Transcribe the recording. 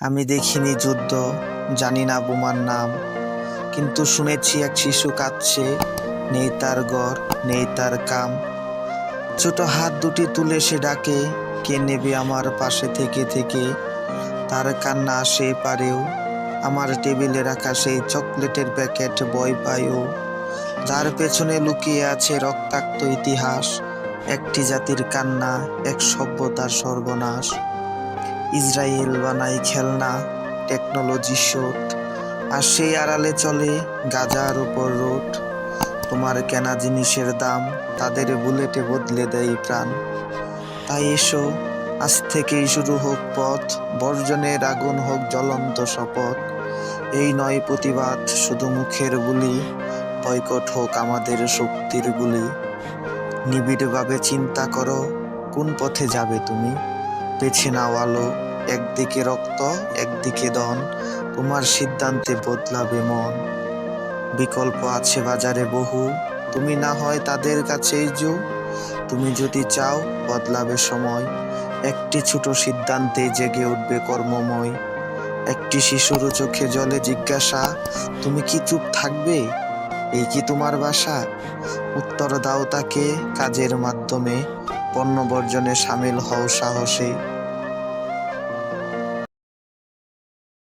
আমি দেখিনি যুদ্ধ, জানি না বোমার নাম, কিন্তু শুনেছি এক শিশু কাঁদছে, নেই তার ঘর, নেই তার কাম। ছোট হাত দুটি তুলে সে ডাকে, কে নেবে আমার পাশে থেকে থেকে? তার কান্না সে পারেও, আমার টেবিলে রাখা সেই চকলেটের প্যাকেট বই পায়ও। যার পেছনে লুকিয়ে আছে রক্তাক্ত ইতিহাস, একটি জাতির কান্না, এক সভ্যতার সর্বনাশ। ইসরায়েল বানাই খেলনা টেকনোলজি শোট আর সেই আড়ালে চলে গাজার উপর রোড। তোমার কেনা জিনিসের দাম তাদের বুলেটে বদলে দেয় প্রাণ। তাই এসো, আজ থেকেই শুরু হোক পথ, বর্জনের আগুন হোক জ্বলন্ত শপথ। এই নয় প্রতিবাদ, শুধু মুখের বুলি বয়কট হোক আমাদের শক্তির গুলি। নিবিড়ভাবে চিন্তা করো, কোন পথে যাবে তুমি? বেছে নাও আলো একদিকে রক্ত, একদিকে দন তোমার সিদ্ধান্তে বদলাবে মন। বিকল্প আছে বাজারে বহু। তুমি না হয় তাদের কাছেই যো। তুমি যদি চাও, বদলাবে সময়। একটি ছোট সিদ্ধান্তে জেগে উঠবে কর্মময়। একটি শিশুর চোখে জলে জিজ্ঞাসা, তুমি কি চুপ থাকবে? এই কি তোমার বাসা? উত্তর দাও তাকে কাজের মাধ্যমে। পণ্য বর্জনে সামিল হও সাহসে।